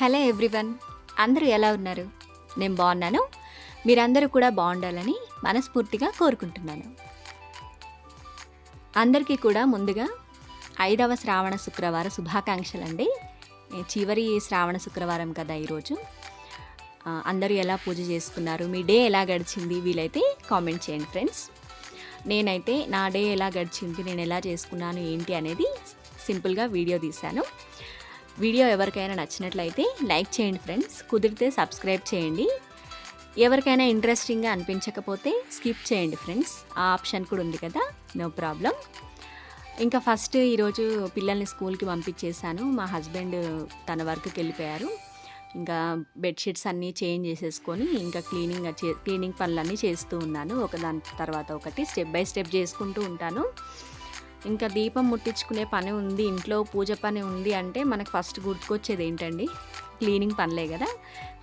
Hello everyone అందరూ ఎలా ఉన్నారు? నేను బాగున్నాను. మీరందరూ కూడా బాగుండాలని మనస్ఫూర్తిగా కోరుకుంటున్నాను. అందరికీ కూడా ముందుగా ఐదవ శ్రావణ శుక్రవార శుభాకాంక్షలు అండి చివరి శ్రావణ శుక్రవారం కదా ఈరోజు. అందరూ ఎలా పూజ చేసుకున్నారు? మీ డే ఎలా గడిచింది? వీలైతే కామెంట్ చేయండి ఫ్రెండ్స్. నేనైతే నా డే ఎలా గడిచింది? నేను ఎలా చేసుకున్నాను? ఏంటి అనేది సింపుల్గా వీడియో తీశాను. వీడియో ఎవరికైనా నచ్చినట్లయితే లైక్ చేయండి ఫ్రెండ్స్. కుదిరితే సబ్స్క్రైబ్ చేయండి. ఎవరికైనా ఇంట్రెస్టింగ్గా అనిపించకపోతే స్కిప్ చేయండి ఫ్రెండ్స్. ఆ ఆప్షన్ కూడా ఉంది కదా. No problem. ఇంకా ఫస్ట్ ఈరోజు పిల్లల్ని స్కూల్కి పంపించేశాను. మా హస్బెండ్ తన వర్క్కి వెళ్ళిపోయారు. ఇంకా బెడ్షీట్స్ అన్నీ చేంజ్ చేసేసుకొని ఇంకా క్లీనింగ్ చే క్లీనింగ్ పనులన్నీ చేస్తూ ఉన్నాను. ఒకదాని తర్వాత ఒకటి స్టెప్ బై స్టెప్ చేసుకుంటూ ఉంటాను. ఇంకా దీపం ముట్టించుకునే పని ఉంది ఇంట్లో పూజ పని ఉంది అంటే మనకు ఫస్ట్ గుర్తుకొచ్చేది ఏంటండి? క్లీనింగ్ పనులే కదా.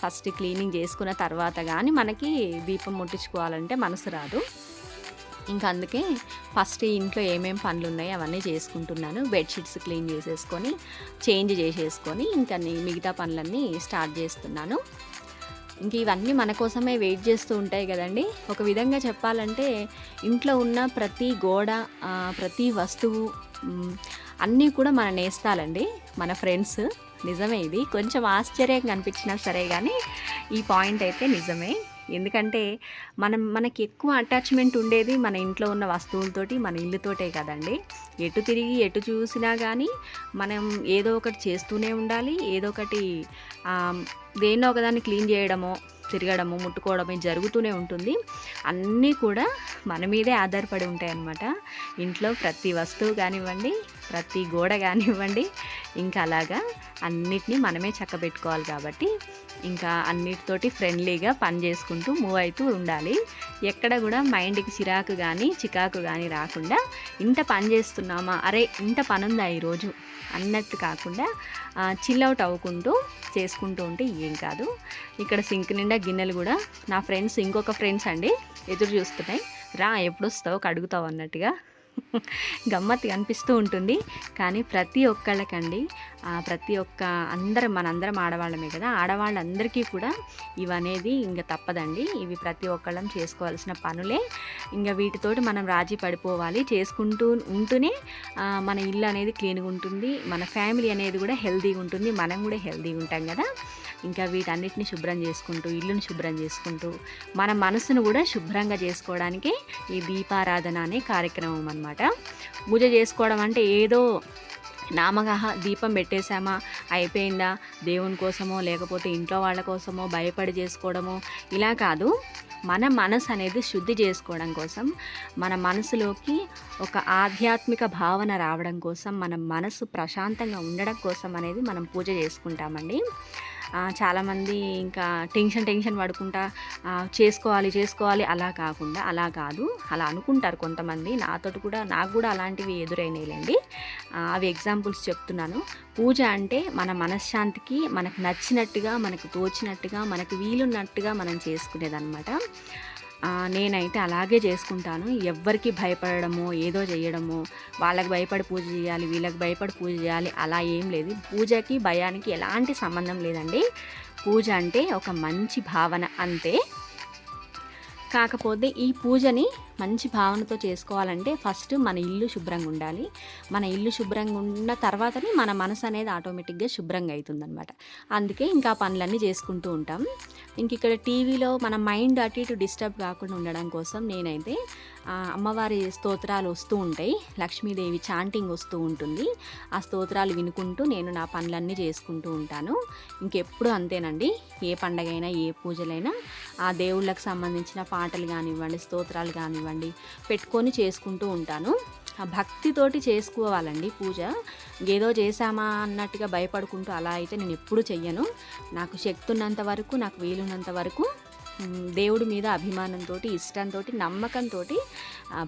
ఫస్ట్ క్లీనింగ్ చేసుకున్న తర్వాత కానీ మనకి దీపం ముట్టించుకోవాలంటే మనసు రాదు. ఇంకా అందుకే ఫస్ట్ ఇంట్లో ఏమేం పనులు ఉన్నాయో అవన్నీ చేసుకుంటున్నాను. బెడ్షీట్స్ క్లీన్ చేసేసుకొని చేంజ్ చేసేసుకొని ఇంకా మిగతా పనులన్నీ స్టార్ట్ చేస్తున్నాను. ఇంక ఇవన్నీ మన కోసమే వెయిట్ చేస్తూ ఉంటాయి కదండి. ఒక విధంగా చెప్పాలంటే ఇంట్లో ఉన్న ప్రతి గోడ ప్రతి వస్తువు అన్నీ కూడా మన నేస్తాలండి. మన ఫ్రెండ్స్. నిజమే ఇది. కొంచెం ఆశ్చర్యంగా అనిపించినా సరే కానీ ఈ పాయింట్ అయితే నిజమే. ఎందుకంటే మనం మనకి ఎక్కువ అటాచ్మెంట్ ఉండేది మన ఇంట్లో ఉన్న వస్తువులతోటి మన ఇల్లుతోటే కదండి. ఎటు తిరిగి ఎటు చూసినా కానీ మనం ఏదో ఒకటి చేస్తూనే ఉండాలి. ఏదో ఒకటి దేన్నో ఒకదాన్ని క్లీన్ చేయడమో తిరగడము ముట్టుకోవడమే జరుగుతూనే ఉంటుంది. అన్నీ కూడా మన మీదే ఆధారపడి ఉంటాయి అన్నమాట ఇంట్లో ప్రతి వస్తువు కానివ్వండి ప్రతి గోడ కానివ్వండి ఇంకా అలాగా అన్నిటినీ మనమే చక్కబెట్టుకోవాలి కాబట్టి ఇంకా అన్నిటితోటి ఫ్రెండ్లీగా పని చేసుకుంటూ మూవ్ అవుతూ ఉండాలి. ఎక్కడ కూడా మైండ్కి చిరాకు కానీ చికాకు కానీ రాకుండా ఇంత పని చేస్తున్నామా? అరే ఇంత పని ఉందా ఈరోజు? అన్నట్టు కాకుండా చిల్ అవుట్ అవ్వుకుంటూ చేసుకుంటూ ఉంటే ఏం కాదు. ఇక్కడ సింక్ నిండా గిన్నెలు కూడా నా ఫ్రెండ్స్ ఇంకొక ఫ్రెండ్స్ అండి ఎదురు చూస్తున్నాయి. రా ఎప్పుడు వస్తావు కడుగుతావు అన్నట్టుగా. గమ్మత్తి అనిపిస్తూ ఉంటుంది. కానీ ప్రతి ఒక్కళ్ళకండి ప్రతి ఒక్క అందరం మనందరం ఆడవాళ్ళమే కదా. ఆడవాళ్ళందరికీ కూడా ఇవనేది ఇంకా తప్పదండి. ఇవి ప్రతి ఒక్కళ్ళం చేసుకోవాల్సిన పనులే. ఇంకా వీటితోటి మనం రాజీ పడిపోవాలి. చేసుకుంటూ ఉంటూనే మన ఇల్లు అనేది క్లీన్గా ఉంటుంది. మన ఫ్యామిలీ అనేది కూడా హెల్తీగా ఉంటుంది. మనం కూడా హెల్తీగా ఉంటాం కదా. ఇంకా వీటన్నిటిని శుభ్రం చేసుకుంటూ ఇల్లుని శుభ్రం చేసుకుంటూ మన మనసును కూడా శుభ్రంగా చేసుకోవడానికి ఈ దీపారాధన అనే కార్యక్రమం అనమాట పూజ చేసుకోవడం అంటే ఏదో నామగా దీపం పెట్టేశామా? అయిపోయిందా? దేవుని కోసమో లేకపోతే ఇంట్లో వాళ్ళ కోసమో భయపడి చేసుకోవడమో? ఇలా కాదు. మన మనసు అనేది శుద్ధి చేసుకోవడం కోసం మన మనసులోకి ఒక ఆధ్యాత్మిక భావన రావడం కోసం మన మనసు ప్రశాంతంగా ఉండడం కోసం అనేది మనం పూజ చేసుకుంటామండి. చాలామంది ఇంకా టెన్షన్ టెన్షన్ పడుకుంటా చేసుకోవాలి చేసుకోవాలి అలా కాకుండా అలా కాదు అలా అనుకుంటారు కొంతమంది. నాతోటి కూడా నాకు కూడా అలాంటివి ఎదురైనాయిలేండి. అవి ఎగ్జాంపుల్స్ చెప్తున్నాను. పూజ అంటే మన మనశ్శాంతికి మనకు నచ్చినట్టుగా మనకు తోచినట్టుగా మనకు వీలున్నట్టుగా మనం చేసుకునేదన్నమాట. నేనైతే అలాగే చేసుకుంటాను. ఎవ్వరికి భయపడడమో ఏదో చేయడమో వాళ్ళకి భయపడి పూజ చేయాలి వీళ్ళకి భయపడి పూజ చేయాలి అలా ఏం లేదు. పూజకి భయానికి ఎలాంటి సంబంధం లేదండి. పూజ అంటే ఒక మంచి భావన అంతే. కాకపోతే ఈ పూజని మంచి భావనతో చేసుకోవాలంటే ఫస్ట్ మన ఇల్లు శుభ్రంగా ఉండాలి. మన ఇల్లు శుభ్రంగా ఉన్న తర్వాతనే మన మనసు అనేది ఆటోమేటిక్గా శుభ్రంగా అవుతుందనమాట అందుకే ఇంకా పనులన్నీ చేసుకుంటూ ఉంటాం. ఇంక ఇక్కడ టీవీలో మన మైండ్ అటు ఇటు డిస్టర్బ్ కాకుండా ఉండడం కోసం నేనైతే అమ్మవారి స్తోత్రాలు వస్తూ ఉంటాయి. లక్ష్మీదేవి చాంటింగ్ వస్తూ ఉంటుంది. ఆ స్తోత్రాలు వినుకుంటూ నేను నా పనులన్నీ చేసుకుంటూ ఉంటాను. ఇంకెప్పుడు అంతేనండి. ఏ పండగైనా ఏ పూజలైనా ఆ దేవుళ్ళకి సంబంధించిన పాటలు కానివ్వండి స్తోత్రాలు కానివ్వండి పెట్టుకొని చేసుకుంటూ ఉంటాను. ఆ భక్తితోటి చేసుకోవాలండి పూజ. ఏదో చేశామా అన్నట్టుగా భయపడుకుంటూ అలా అయితే నేను ఎప్పుడూ చెయ్యను. నాకు శక్తి ఉన్నంత వరకు నాకు వీలున్నంత వరకు దేవుడి మీద అభిమానంతో ఇష్టంతో నమ్మకంతో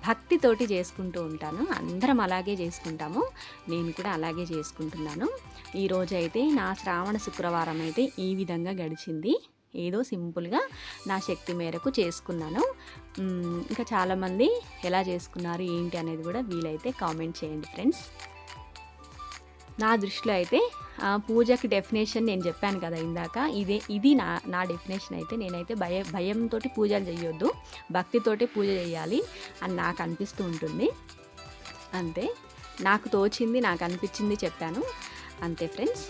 భక్తితోటి చేసుకుంటూ ఉంటాను. అందరం అలాగే చేసుకుంటాము. నేను కూడా అలాగే చేసుకుంటున్నాను. ఈరోజైతే నా శ్రావణ శుక్రవారం అయితే ఈ విధంగా గడిచింది. ఏదో సింపుల్గా నా శక్తి మేరకు చేసుకున్నాను. ఇంకా చాలామంది ఎలా చేసుకున్నారు ఏంటి అనేది కూడా వీలైతే కామెంట్ చేయండి ఫ్రెండ్స్. నా దృష్టిలో అయితే పూజకి డెఫినేషన్ నేను చెప్పాను కదా ఇందాక ఇదే ఇది నా నా డెఫినేషన్ అయితే నేనైతే భయ భయంతో పూజలు చేయొద్దు భక్తితోటి పూజ చేయాలి అని నాకు అనిపిస్తూ ఉంటుంది. అంతే. నాకు తోచింది నాకు అనిపించింది చెప్పాను. అంతే ఫ్రెండ్స్.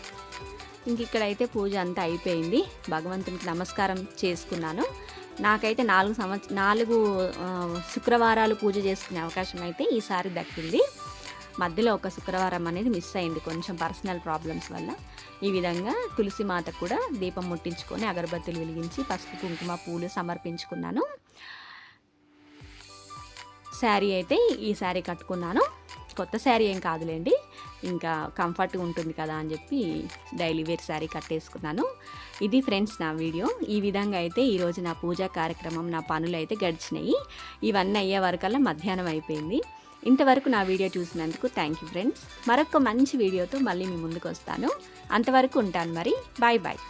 ఇంక ఇక్కడైతే పూజ అంతా అయిపోయింది. భగవంతునికి నమస్కారం చేసుకున్నాను. నాకైతే నాలుగు సంవత్సర నాలుగు శుక్రవారాలు పూజ చేసుకునే అవకాశం అయితే ఈసారి దక్కింది. మధ్యలో ఒక శుక్రవారం అనేది మిస్ అయింది కొంచెం పర్సనల్ ప్రాబ్లమ్స్ వల్ల. ఈ విధంగా తులసి మాత కూడా దీపం ముట్టించుకొని అగరబత్తులు వెలిగించి పసుపు కుంకుమ పూలు సమర్పించుకున్నాను. శారీ అయితే ఈ శారీ కట్టుకున్నాను. కొత్త శారీ ఏం కాదులేండి. ఇంకా కంఫర్ట్గా ఉంటుంది కదా అని చెప్పి డైలీ వేర్ శారీ కట్టేసుకున్నాను. ఇది ఫ్రెండ్స్ నా వీడియో. ఈ విధంగా అయితే ఈరోజు నా పూజా కార్యక్రమం నా పనులు అయితే గడిచినాయి. ఇవన్నీ అయ్యే వరకల్లా మధ్యాహ్నం అయిపోయింది. ఇంతవరకు నా వీడియో చూసినందుకు థ్యాంక్ యూ ఫ్రెండ్స్ మరొక మంచి వీడియోతో మళ్ళీ మీ ముందుకు వస్తాను. అంతవరకు ఉంటాను మరి. Bye bye